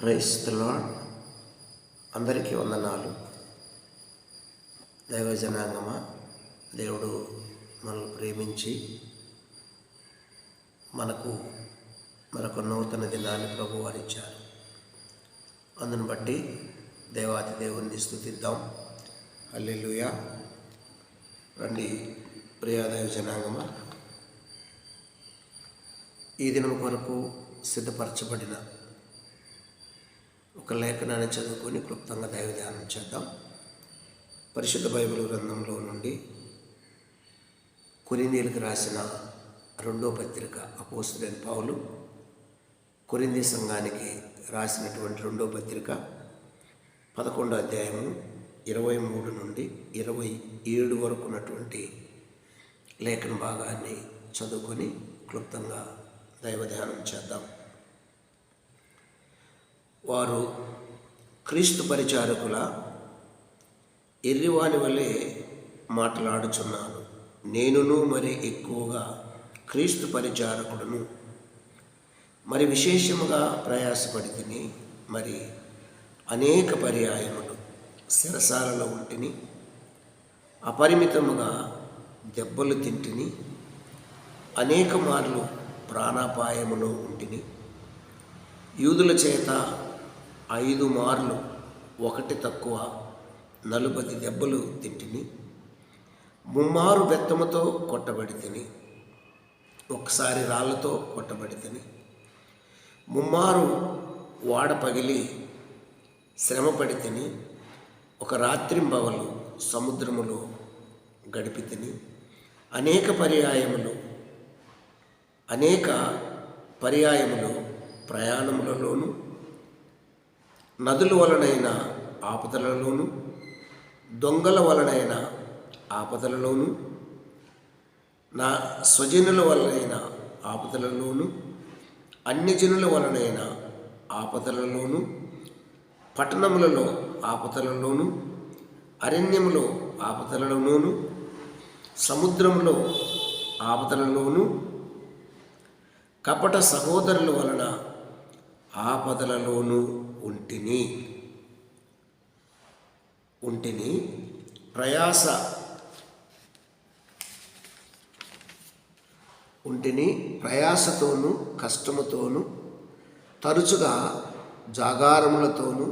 క్రైస్తలో అందరికీ వందనాలు. దైవజనాంగమా దేవుడు మనల్ని ప్రేమించి మనకు మరొక నూతన దినాన్ని ప్రభు వారిచ్చారు అందును బట్టి దేవాతి దేవుణ్ణి స్థుతిద్దాం. అల్లెలుయ రండి ప్రియాదైవ జనాంగమ ఈ దినం కొరకు సిద్ధపరచబడిన ఒక లేఖనాన్ని చదువుకొని క్లుప్తంగా దైవధ్యానం చేద్దాం. పరిశుద్ధ బైబిల్ గ్రంథంలో నుండి కొరిందీలకు రాసిన రెండో పత్రిక అపోస్తులైన పావులు కొరింది సంఘానికి రాసినటువంటి రెండో పత్రిక పదకొండో అధ్యాయము ఇరవై మూడు నుండి ఇరవై ఏడు వరకు ఉన్నటువంటి లేఖన భాగాన్ని చదువుకొని క్లుప్తంగా దైవధ్యానం చేద్దాం. వారు క్రీస్తు పరిచారకుల ఎర్రివాని వలె మాట్లాడుచున్నాను. నేనును మరి ఎక్కువగా క్రీస్తు పరిచారకుడును. మరి విశేషముగా ప్రయాసపడి తిని మరి అనేక పర్యాయములు శిరసాలలో ఉంటిని అపరిమితముగా దెబ్బలు తింటిని అనేక మార్లు ప్రాణాపాయములో ఉంటిని యూదుల చేత ఐదు మార్లు ఒకటి తక్కువ నలుపది దెబ్బలు తిట్టిని ముమ్మారు బెత్తముతో కొట్టబడి తిని ఒకసారి రాళ్ళతో కొట్టబడి తిని ముమ్మారు వాడ పగిలి శ్రమపడి తిని ఒక రాత్రింబవలు సముద్రములో గడిపి తిని అనేక పర్యాయములు అనేక పర్యాయములు ప్రయాణములలోనూ నదుల వలనైన ఆపదలలోనూ దొంగల వలనైన ఆపదలలోనూ నా స్వజనుల వలనైన ఆపదలలోనూ అన్యజనుల వలనైన ఆపదలలోనూ పట్టణములలో ఆపదలలోనూ అరణ్యములో ఆపదలలోనూ సముద్రంలో ఆపదలలోనూ కపట సహోదరుల వలన ఆపదలలోనూ. ఉంటిని. ఒంటిని ప్రయాస. ఒంటిని ప్రయాసతోనూ కష్టముతోనూ తరచుగా జాగారములతోనూ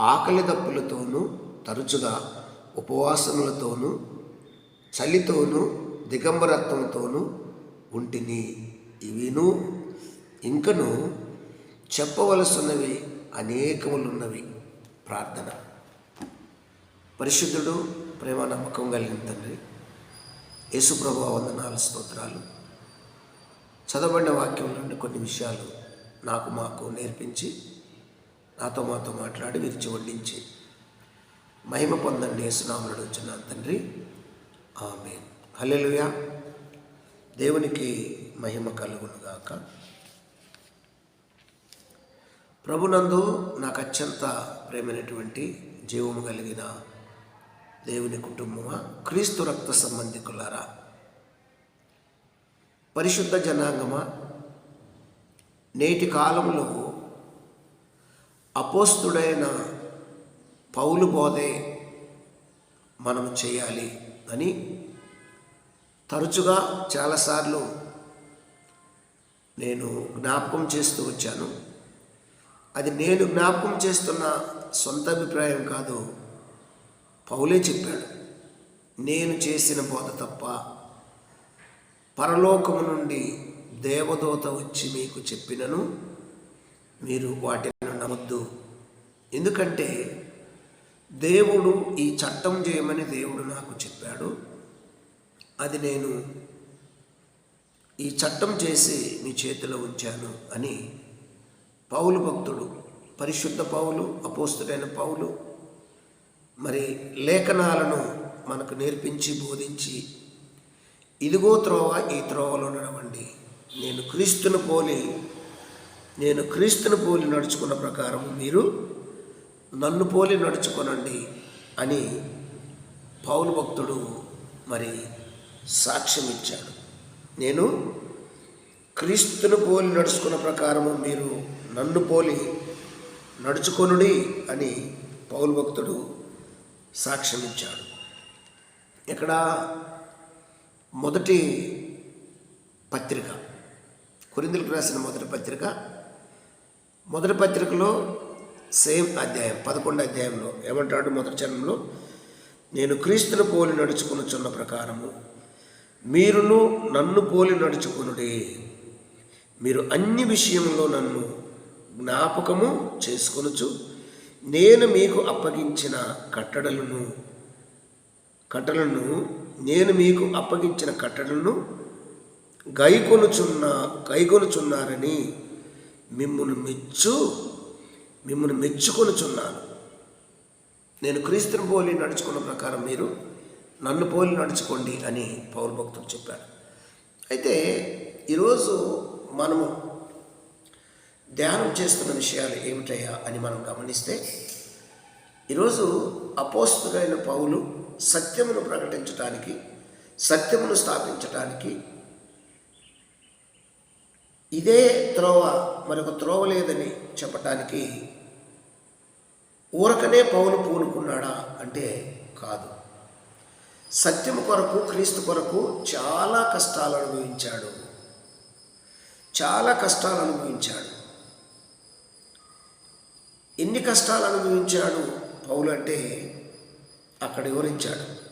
ఆకలి దప్పులతోనూ తరచుగా ఉపవాసములతోనూ చలితోనూ దిగంబరత్వంతోనూ ఒంటిని ఇవిను ఇంకను చెప్పవలసినవి అనేకములున్నవి. ప్రార్థన. పరిశుద్ధుడు ప్రేమ నమ్మకం కలిగిన తండ్రి యేసుప్రభు వందనాలు స్తోత్రాలు. చదవబడిన వాక్యం నుండి కొన్ని విషయాలు నాకు మాకు నేర్పించి నాతో మాతో మాట్లాడి విరిచి వడ్డించి మహిమ పొందండి యేసునామనుడు వచ్చిన తండ్రి. ఆమె హల్లెలూయా. దేవునికి మహిమ కలుగునుగాక. ప్రభునందు నాకు అత్యంత ప్రేమైనటువంటి జీవము కలిగిన దేవుని కుటుంబమా? క్రీస్తు రక్త సంబంధికులారా? పరిశుద్ధ జనాంగమా? నేటి కాలంలో అపోస్తుడైన పౌలు బోధే మనం చేయాలి అని తరచుగా చాలాసార్లు నేను జ్ఞాపకం చేస్తూ వచ్చాను. అది నేను జ్ఞాపకం చేస్తున్న సొంత అభిప్రాయం కాదు. పౌలే చెప్పాడు నేను చేసిన బోధ తప్ప పరలోకము నుండి దేవదూత వచ్చి మీకు చెప్పినను మీరు వాటిని నమ్మద్దు. ఎందుకంటే దేవుడు ఈ చట్టం చేయమని దేవుడు నాకు చెప్పాడు. అది నేను ఈ చట్టం చేసి మీ చేతిలో ఉంచాను అని పౌలు భక్తుడు పరిశుద్ధ పౌలు అపోస్తుడైన పౌలు మరి లేఖనాలను మనకు నేర్పించి బోధించి ఇదిగో త్రోవ ఈ త్రోవలో నడవండి. నేను క్రీస్తును పోలి నేను క్రీస్తును పోలి నడుచుకున్న ప్రకారం మీరు నన్ను పోలి నడుచుకోనండి అని పౌలు భక్తుడు మరి సాక్ష్యం ఇచ్చాడు. నేను క్రీస్తును పోలి నడుచుకున్న ప్రకారము మీరు నన్ను పోలి నడుచుకొనుడి అని పౌలు భక్తుడు సాక్ష్యమిచ్చాడు. ఇక్కడ మొదటి పత్రిక. కొరిందులకు రాసిన మొదటి పత్రిక. మొదటి పత్రికలో సేమ్ అధ్యాయం పదకొండు అధ్యాయంలో ఏమంటాడు మొదటి చరణంలో? నేను క్రీస్తును పోలి నడుచుకునుచున్న ప్రకారము మీరును నన్ను పోలి నడుచుకునుడే. మీరు అన్ని విషయంలో నన్ను జ్ఞాపకము చేసుకొనుచు నేను మీకు అప్పగించిన కట్టడలను కట్టలను నేను మీకు అప్పగించిన కట్టడలను గైకొనుచున్న గైకొనుచున్నారని మిమ్మల్ని మెచ్చు మిమ్మల్ని మెచ్చుకొనుచున్నాను. నేను క్రీస్తుని పోలి నడుచుకున్న ప్రకారం మీరు నన్ను పోలి నడుచుకోండి అని పౌరు భక్తుడు చెప్పాడు అయితే ఈరోజు మనము ధ్యానం చేస్తున్న విషయాలు ఏమిటయ్యా అని మనం గమనిస్తే ఈరోజు అపోస్తుడైన పౌలు సత్యమును ప్రకటించటానికి సత్యమును స్థాపించటానికి ఇదే త్రోవ మరొక త్రోవ లేదని చెప్పటానికి ఊరకనే పౌలు పూనుకున్నాడా అంటే కాదు. సత్యము కొరకు క్రీస్తు కొరకు చాలా కష్టాలు అనుభవించాడు. చాలా కష్టాలు అనుభవించాడు. ఎన్ని కష్టాలు అనుభవించాడు పౌలు అంటే అక్కడ వివరించాడు.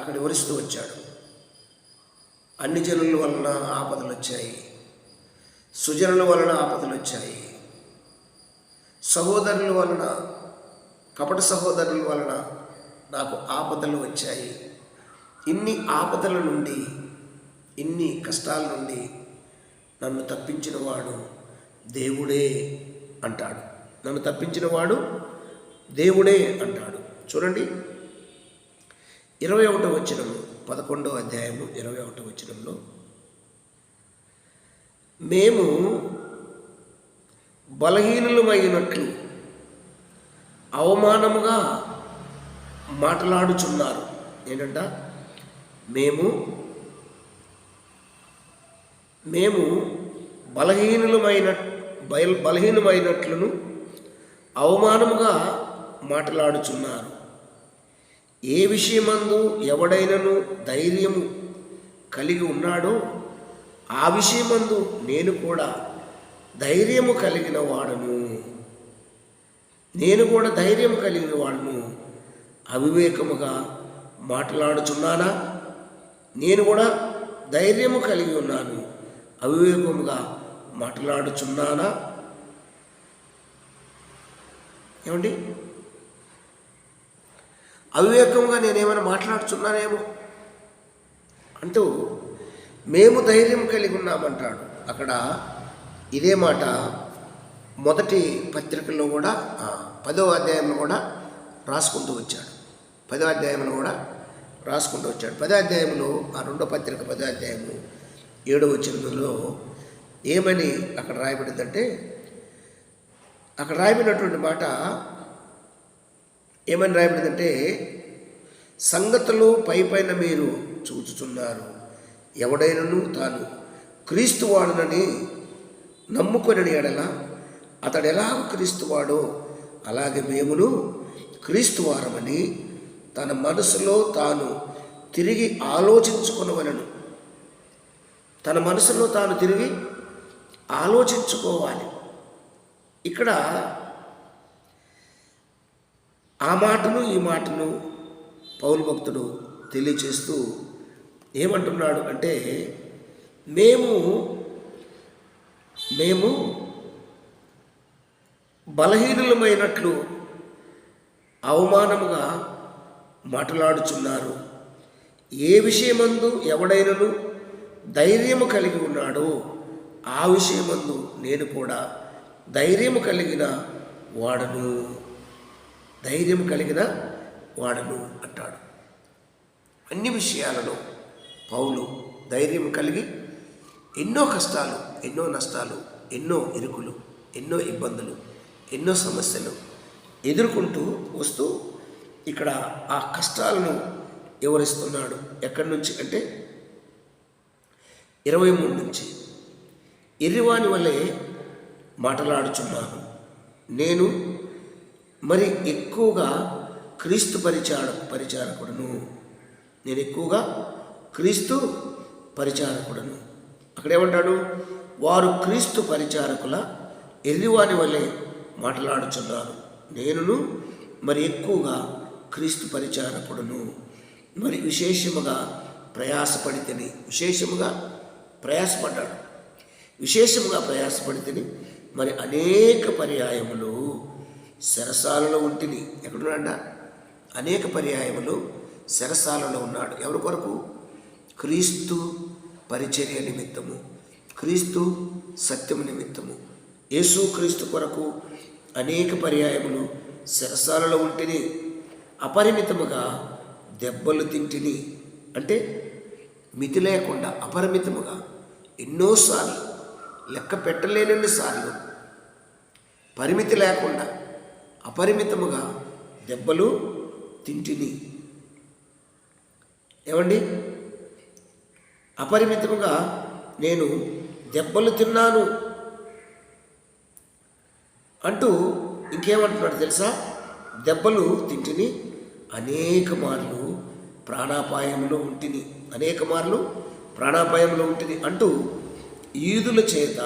అక్కడ వివరిస్తూ వచ్చాడు. అన్ని జనుల వలన ఆపదలు వచ్చాయి. సుజనుల వలన ఆపదలు వచ్చాయి. సహోదరుల వలన కపట సహోదరుల వలన నాకు ఆపదలు వచ్చాయి. ఇన్ని ఆపదల నుండి ఇన్ని కష్టాల నుండి నన్ను తప్పించిన వాడు దేవుడే. అంటాడు. నన్ను తప్పించిన వాడు దేవుడే అంటాడు. చూడండి. ఇరవై ఒకటో వచ్చినము పదకొండో అధ్యాయము ఇరవై ఒకటో వచ్చినంలో మేము బలహీనులమైనట్లు అవమానముగా మాట్లాడుచున్నారు. ఏంటంట? మేము మేము బలహీనులమైన బయల్ బలహీనమైనట్లును అవమానముగా మాట్లాడుచున్నారు. ఏ విషయమందు ఎవడైనను ధైర్యము కలిగి ఉన్నాడో ఆ విషయమందు నేను కూడా ధైర్యము కలిగిన వాడను. నేను కూడా ధైర్యం కలిగిన వాడను. అవివేకముగా మాట్లాడుచున్నానా? నేను కూడా ధైర్యము కలిగి ఉన్నాను. అవివేకముగా మాట్లాడుచున్నానా? ఏమండి? అవివేకంగా నేనేమైనా మాట్లాడుచున్నానేమో? అంటూ మేము ధైర్యం కలిగి ఉన్నామంటాడు. అక్కడ ఇదే మాట మొదటి పత్రికల్లో కూడా పదో అధ్యాయంలో కూడా రాసుకుంటూ వచ్చాడు. పదో అధ్యాయంలో కూడా రాసుకుంటూ వచ్చాడు. పదో అధ్యాయంలో ఆ రెండో పత్రిక పదో అధ్యాయము ఏడో వచ్చినలో ఏమని అక్కడ రాయబడిందంటే అక్కడ రాయబడినటువంటి మాట ఏమని రాయబడిందంటే సంగతులు పై పైన మీరు చూచుచున్నారు. ఎవడైనను తాను క్రీస్తువాడునని నమ్ముకొని ఎడల అతడు ఎలా క్రీస్తువాడో అలాగే మేమును క్రీస్తువారమని తన మనసులో తాను తిరిగి ఆలోచించుకునవలను. తన మనసులో తాను తిరిగి ఆలోచించుకోవాలి. ఇక్కడ ఆ మాటను ఈ మాటను పౌరు భక్తుడు తెలియచేస్తూ ఏమంటున్నాడు అంటే మేము మేము బలహీనులమైనట్లు అవమానముగా మాట్లాడుచున్నారు. ఏ విషయమందు ఎవడైనను ధైర్యము కలిగి ఉన్నాడో ఆ విషయమందు నేను కూడా ధైర్యము కలిగిన వాడను. ధైర్యం కలిగిన వాడను అంటాడు. అన్ని విషయాలలో పౌలు ధైర్యం కలిగి ఎన్నో కష్టాలు ఎన్నో నష్టాలు ఎన్నో ఇరుకులు ఎన్నో ఇబ్బందులు ఎన్నో సమస్యలు ఎదుర్కొంటూ వస్తూ ఇక్కడ ఆ కష్టాలను వివరిస్తున్నాడు. ఎక్కడి నుంచి అంటే ఇరవై మూడు నుంచి. ఎర్రివాని వల్లే మాటలాడుచున్నాను. నేను మరి ఎక్కువగా క్రీస్తు పరిచార పరిచారకుడను. నేను ఎక్కువగా క్రీస్తు పరిచారకుడను. అక్కడేమంటాడు? వారు క్రీస్తు పరిచారకుల ఎర్రివాని వల్లే మాట్లాడుచున్నారు నేనును మరి ఎక్కువగా క్రీస్తు పరిచారకుడును. మరి విశేషముగా ప్రయాసపడితేని విశేషముగా ప్రయాసపడ్డాడు. విశేషముగా ప్రయాసపడితేని. మరి అనేక పర్యాయములు శరసాలలో ఉంటిని. ఎక్కడున్నాడ అనేక పర్యాయములు శరసాలలో ఉన్నాడు. ఎవరి కొరకు? క్రీస్తు పరిచర్య నిమిత్తము. క్రీస్తు సత్యము నిమిత్తము. యేసు క్రీస్తు కొరకు అనేక పర్యాయములు శరసాలలో ఉంటిని. అపరిమితముగా దెబ్బలు తింటిని. అంటే మితి లేకుండా అపరిమితముగా ఎన్నోసార్లు లెక్క పెట్టలేనన్ని సార్లు పరిమితి లేకుండా అపరిమితముగా దెబ్బలు తింటిని. ఏమండి? అపరిమితముగా నేను దెబ్బలు తిన్నాను అంటూ ఇంకేమంటున్నాడు తెలుసా? దెబ్బలు తింటిని అనేక మార్లు ప్రాణాపాయంలో ఉంటిని. అనేక మార్లు ప్రాణాపాయంలో ఉంటిని అంటూ ఈదుల చేత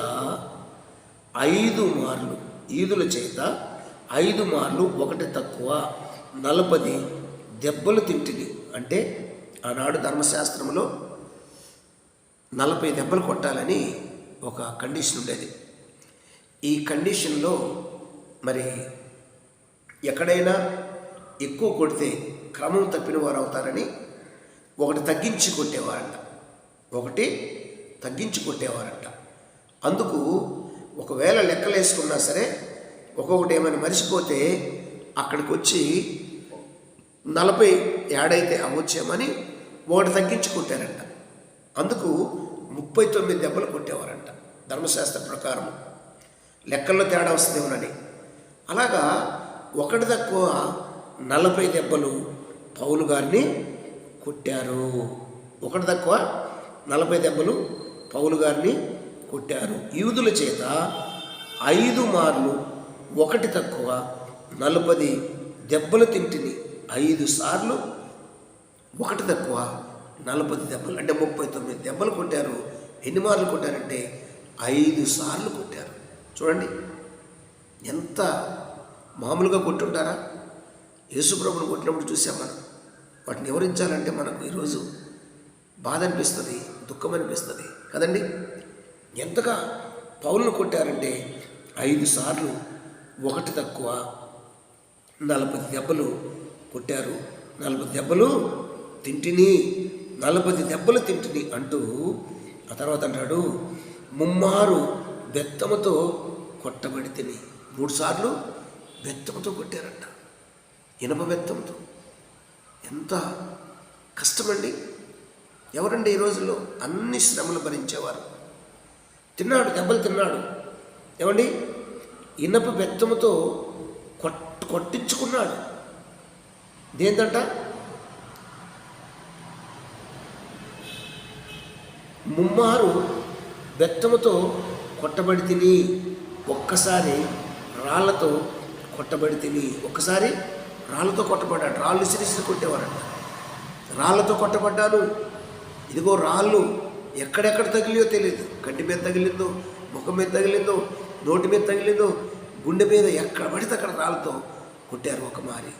ఐదు మార్లు ఈదుల చేత ఐదు మార్లు ఒకటి తక్కువ నలపది దెబ్బలు తింటిది అంటే ఆనాడు ధర్మశాస్త్రంలో నలభై దెబ్బలు కొట్టాలని ఒక కండిషన్ ఉండేది. ఈ కండిషన్లో మరి ఎక్కడైనా ఎక్కువ కొడితే క్రమం తప్పిన వారు అవుతారని ఒకటి తగ్గించి కొట్టేవారంట. ఒకటి తగ్గించి కొట్టేవారంట అందుకు ఒకవేళ లెక్కలు వేసుకున్నా సరే ఒక్కొక్కటి ఏమైనా మరిచిపోతే అక్కడికి వచ్చి నలభై ఏడైతే అవ్వచ్చేమని ఒకటి తగ్గించి కొట్టారంట అందుకు ముప్పై తొమ్మిది దెబ్బలు కొట్టేవారంట ధర్మశాస్త్ర ప్రకారం లెక్కల్లో తేడా వస్తుందేమోనని అలాగా ఒకటి తక్కువ నలభై దెబ్బలు పౌలు గారిని కొట్టారు. ఒకటి తక్కువ నలభై దెబ్బలు పౌలు గారిని కొట్టారు. యూదుల చేత ఐదు మార్లు ఒకటి తక్కువ నలపది దెబ్బలు తింటిని. ఐదు సార్లు ఒకటి తక్కువ నలభై దెబ్బలు అంటే ముప్పై తొమ్మిది దెబ్బలు కొట్టారు. ఎన్ని మార్లు కొట్టారంటే ఐదు సార్లు కొట్టారు. చూడండి ఎంత మామూలుగా కొట్టుంటారా? యేసుప్రభుని కొట్టినప్పుడు చూసాం మనం. వాటిని వివరించాలంటే మనకు ఈరోజు బాధ అనిపిస్తుంది. దుఃఖం అనిపిస్తుంది కదండి? ఎంతగా పౌలను కొట్టారంటే ఐదు సార్లు ఒకటి తక్కువ నలభై దెబ్బలు కొట్టారు. నలభై దెబ్బలు తింటిని నలభై దెబ్బలు తింటిని అంటూ ఆ తర్వాత అంటాడు ముమ్మారు బెత్తముతో కొట్టబడి తిని మూడు సార్లు బెత్తముతో కొట్టారంట. ఇనప బెత్తంతో ఎంత కష్టమండి. ఎవరండి ఈ రోజుల్లో? అన్ని శ్రమలు భరించేవారు. తిన్నాడు దెబ్బలు తిన్నాడు. ఏమండి? ఇనప బెత్తముతో కొట్ కొట్టించుకున్నాడు. దేంతంట ముమ్మారు బెత్తముతో కొట్టబడి తిని ఒక్కసారి రాళ్ళతో కొట్టబడి తిని ఒక్కసారి రాళ్ళతో కొట్టబడ్డాడు. రాళ్ళు సిరిసిరి కొట్టేవారంట. రాళ్ళతో కొట్టబడ్డాను ఇదిగో రాళ్ళు ఎక్కడెక్కడ తగిలియో తెలియదు కంటి మీద తగిలిందో ముఖం మీద తగిలిందో నోటి మీద తగిలిందో గుండె మీద ఎక్కడ పడితే అక్కడ రాళ్ళతో కొట్టారు ఒక మారి.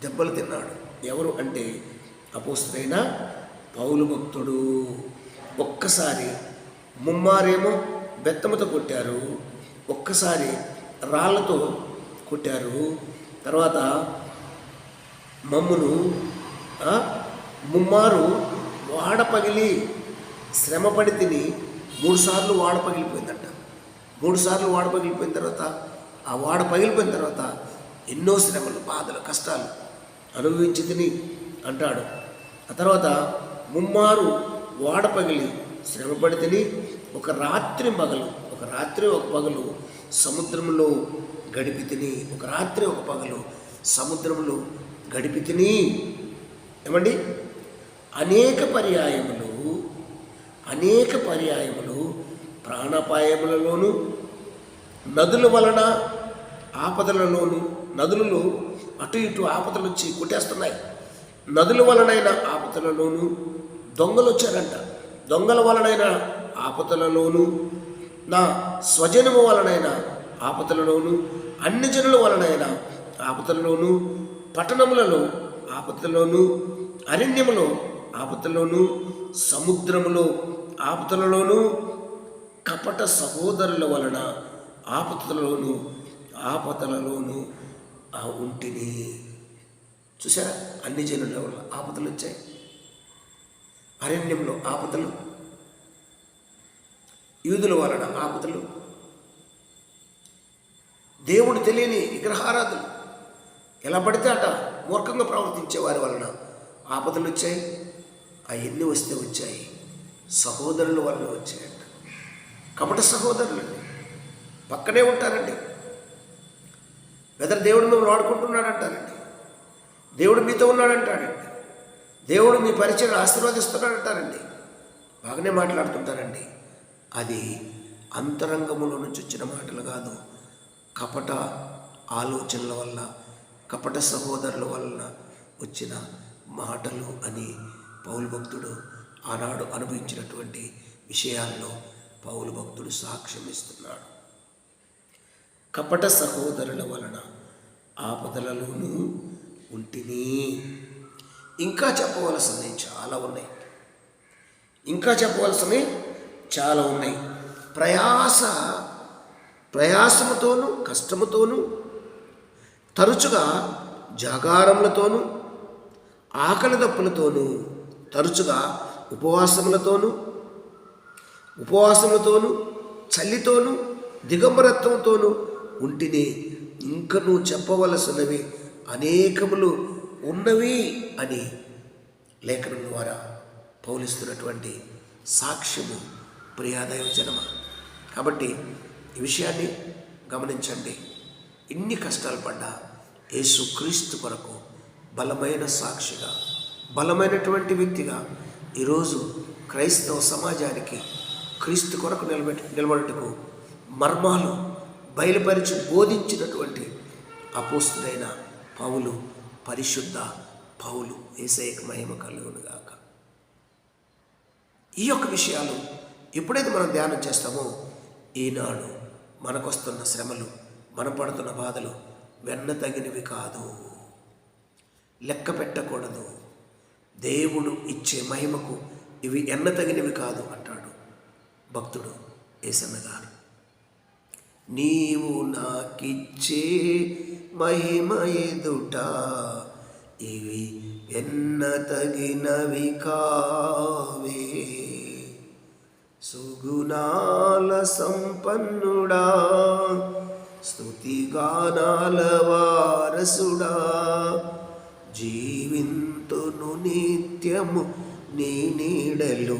దెబ్బలు తిన్నాడు. ఎవరు అంటే అపోస్తుడైన పౌలు భక్తుడు. ఒక్కసారి ముమ్మారేమో బెత్తమతో కొట్టారు. ఒక్కసారి రాళ్ళతో కొట్టారు. తర్వాత మమ్మును ముమ్మారు వాడ పగిలి శ్రమపడి తిని మూడుసార్లు వాడ పగిలిపోయిందంట మూడుసార్లు వాడ పగిలిపోయిన తర్వాత ఆ వాడ పగిలిపోయిన తర్వాత ఎన్నో శ్రమలు బాధలు కష్టాలు అనుభవించి తిని అంటాడు. ఆ తర్వాత ముమ్మారు వాడ పగిలి శ్రమపడి తిని ఒక రాత్రి పగలు ఒక రాత్రి ఒక పగలు సముద్రంలో గడిపి తిని ఒక రాత్రి ఒక పగలు సముద్రంలో గడిపి తిని ఏమండి? అనేక పర్యాయములు అనేక పర్యాయములు ప్రాణాపాయములలోను నదుల వలన ఆపదలలోను నదులలో అటు ఇటు ఆపదలు వచ్చి కొట్టేస్తున్నాయి. నదుల వలనైన ఆపదలలోను దొంగలు వచ్చారంట. దొంగల వలనైన ఆపదలలోను నా స్వజనము వలనైన ఆపదలలోను అన్ని జనుల వలనైన ఆపదలలోను పట్టణములలో ఆపదలోను అరణ్యములో ఆపదలోనూ సముద్రములో ఆపదలలోనూ కపట సహోదరుల వలన ఆపదలలోనూ ఆపదలలోనూ ఆ ఉంటిని చూసారా అన్ని జనుల వల్ల ఆపదలు వచ్చాయి. అరణ్యంలో ఆపదలు యూదుల వలన ఆపదలు దేవుడు తెలియని విగ్రహారాధులు ఎలా పడితే అట మూర్ఖంగా ప్రవర్తించే వారి వలన ఆపదలు వచ్చాయి. అవన్నీ వస్తే వచ్చాయి. సహోదరుల వల్ల వచ్చాయంట. కపట సహోదరులండి. పక్కనే ఉంటారండి. వెదర్ దేవుడు మిమ్మల్ని వాడుకుంటున్నాడు అంటారండి దేవుడు మీతో ఉన్నాడంటాడండి. దేవుడు మీ పరిచయం ఆశీర్వదిస్తున్నాడు అంటారండి బాగానే మాట్లాడుతుంటారండి. అది అంతరంగములో నుంచి వచ్చిన మాటలు కాదు. కపట ఆలోచనల వల్ల కపట సహోదరుల వలన వచ్చిన మాటలు అని పౌలు భక్తుడు ఆనాడు అనుభవించినటువంటి విషయాల్లో పౌలు భక్తుడు సాక్ష్యం ఇస్తున్నాడు. కపట సహోదరుల వలన ఆపదలలోనూ ఉంటిని. ఇంకా చెప్పవలసినవి చాలా ఉన్నాయి. ఇంకా చెప్పవలసినవి చాలా ఉన్నాయి. ప్రయాస ప్రయాసముతోనూ కష్టముతోనూ తరచుగా జాగారములతోనూ ఆకలి దప్పులతోనూ తరచుగా ఉపవాసములతోనూ ఉపవాసములతోనూ చలితోనూ దిగంబరత్వంతోనూ ఉంటిని ఇంకను చెప్పవలసినవి అనేకములు ఉన్నవి అని లేఖనం ద్వారా పౌలిస్తున్నటువంటి సాక్ష్యము ప్రియాదయం జనమ. కాబట్టి ఈ విషయాన్ని గమనించండి. ఇన్ని కష్టాలు పడ్డా యేసు క్రీస్తు కొరకు బలమైన సాక్షిగా బలమైనటువంటి వ్యక్తిగా ఈరోజు క్రైస్తవ సమాజానికి క్రీస్తు కొరకు నిలబెట్ నిలబడటకు మర్మాలు బయలుపరిచి బోధించినటువంటి అపోస్తుడైన పౌలు పరిశుద్ధ పౌలు ఏసైక మహిమ కలుగునుగాక ఈ యొక్క విషయాలు ఎప్పుడైతే మనం ధ్యానం చేస్తామో ఈనాడు మనకొస్తున్న శ్రమలు మన పడుతున్న బాధలు వెన్న తగినవి కాదు. లెక్క పెట్టకూడదు. దేవుడు ఇచ్చే మహిమకు ఇవి ఎన్న తగినవి కాదు అంటాడు భక్తుడు ఏసన్న గారు. నీవు నాకిచ్చే మహిమ ఎదుట ఇవి ఎన్న తగినవి కావే. సుగుణాల సంపన్నుడా స్తుతిగానాల వారసుడా జీవింతును నిత్యము నీ నీడలు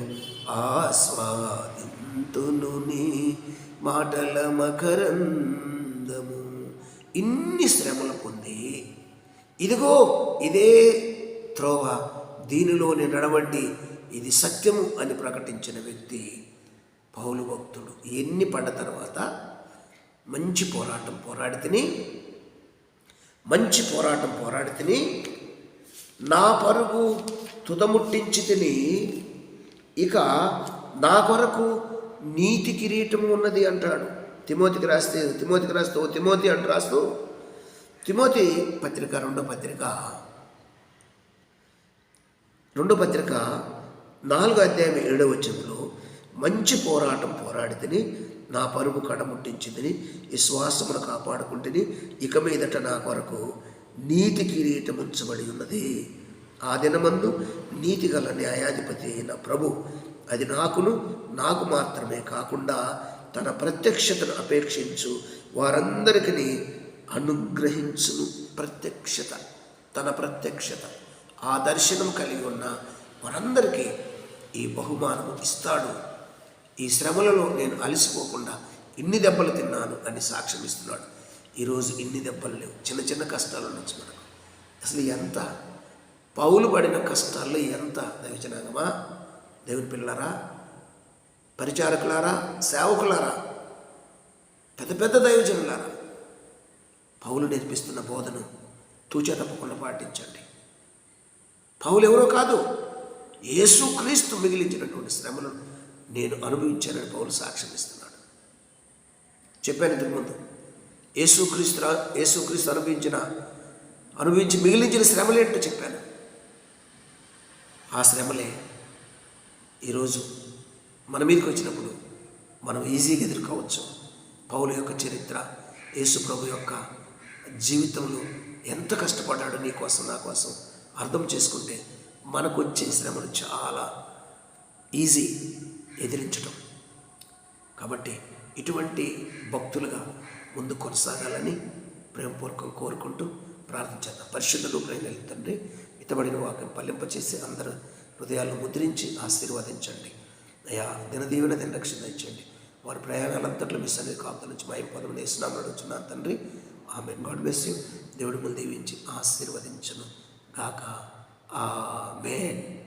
ఆస్వాదింతును నీ మాటల మకరందము. ఇన్ని శ్రమలు పొంది ఇదిగో ఇదే త్రోవ దీనిలోని నడవండి ఇది సత్యము అని ప్రకటించిన వ్యక్తి. పౌలు భక్తుడు ఎన్ని పడ్డ తర్వాత మంచి పోరాటం పోరాడితిని మంచి పోరాటం పోరాడితిని నా పరుగు తుదముట్టించి తిని ఇక నా కొరకు నీతి కిరీటం ఉన్నది అంటాడు. తిమోతికి రాస్తే తిమోతికి రాస్తూ తిమోతి అంటూ రాస్తూ తిమోతి పత్రిక రెండో పత్రిక. రెండో పత్రిక నాలుగో అధ్యాయం ఏడవ వచ్చంలో మంచి పోరాటం పోరాడితిని నా పరుగు కడముట్టించిందని విశ్వాసమును కాపాడుకుంటుని ఇక మీదట నా కొరకు నీతి కిరీటముంచబడి ఉన్నది. ఆ దినమందు నీతి గల న్యాయాధిపతి అయిన ప్రభు అది నాకును నాకు మాత్రమే కాకుండా తన ప్రత్యక్షతను అపేక్షించు వారందరికీ అనుగ్రహించును. ప్రత్యక్షత తన ప్రత్యక్షత ఆ దర్శనం కలిగి ఉన్న వారందరికీ ఈ బహుమానం ఇస్తాడు. ఈ శ్రమలలో నేను అలసిపోకుండా ఇన్ని దెబ్బలు తిన్నాను అని సాక్ష్యం ఇస్తున్నాడు ఈరోజు ఇన్ని దెబ్బలు లేవు. చిన్న చిన్న కష్టాలు నుంచి మనకు. అసలు ఎంత పౌలు పడిన కష్టాల్లో ఎంత దైవజనాగమా? దేవుని పిల్లరా పరిచారకులారా సేవకులారా పెద్ద పెద్ద దైవజనులారా పౌలు నేర్పిస్తున్న బోధను తూచా తప్పకుండా పాటించండి. పౌలు ఎవరో కాదు యేసుక్రీస్తు మిగిలించినటువంటి శ్రమలను నేను అనుభవించానని పౌలు సాక్ష్యం ఇస్తున్నాడు. చెప్పాను ఇంతకుముందు ముందు యేసుక్రీస్తు యేసుక్రీస్తు అనుభవించిన అనుభవించి మిగిలించిన శ్రమలేంటో చెప్పాను. ఆ శ్రమలే ఈరోజు మన మీదకి వచ్చినప్పుడు మనం ఈజీగా ఎదుర్కోవచ్చు. పౌలు యొక్క చరిత్ర యేసు ప్రభు యొక్క జీవితంలో ఎంత కష్టపడ్డాడు నీ కోసం నా కోసం అర్థం చేసుకుంటే మనకు వచ్చే శ్రమలు చాలా ఈజీ ఎదిరించడం కాబట్టి ఇటువంటి భక్తులుగా ముందు కొనసాగాలని ప్రేమపూర్వకం కోరుకుంటూ ప్రార్థించాను పరిశుద్ధులు ప్రేమలు తండ్రి మితబడిన వాక్యం పల్లింపచేసి అందరు హృదయాలను ముద్రించి ఆశీర్వదించండి. అయా దినదీవెన దిన రక్షణ ఇచ్చండి వారి ప్రయాణాలంతట్లో మీ సన్నిధి కాపుల నుంచి మా పదం వేసినామని అడుగుతున్నాను తండ్రి. ఆమె గాడ్ బ్లెస్ దేవుడి ముందు దీవించి ఆశీర్వదించను గాక. ఆమెన్.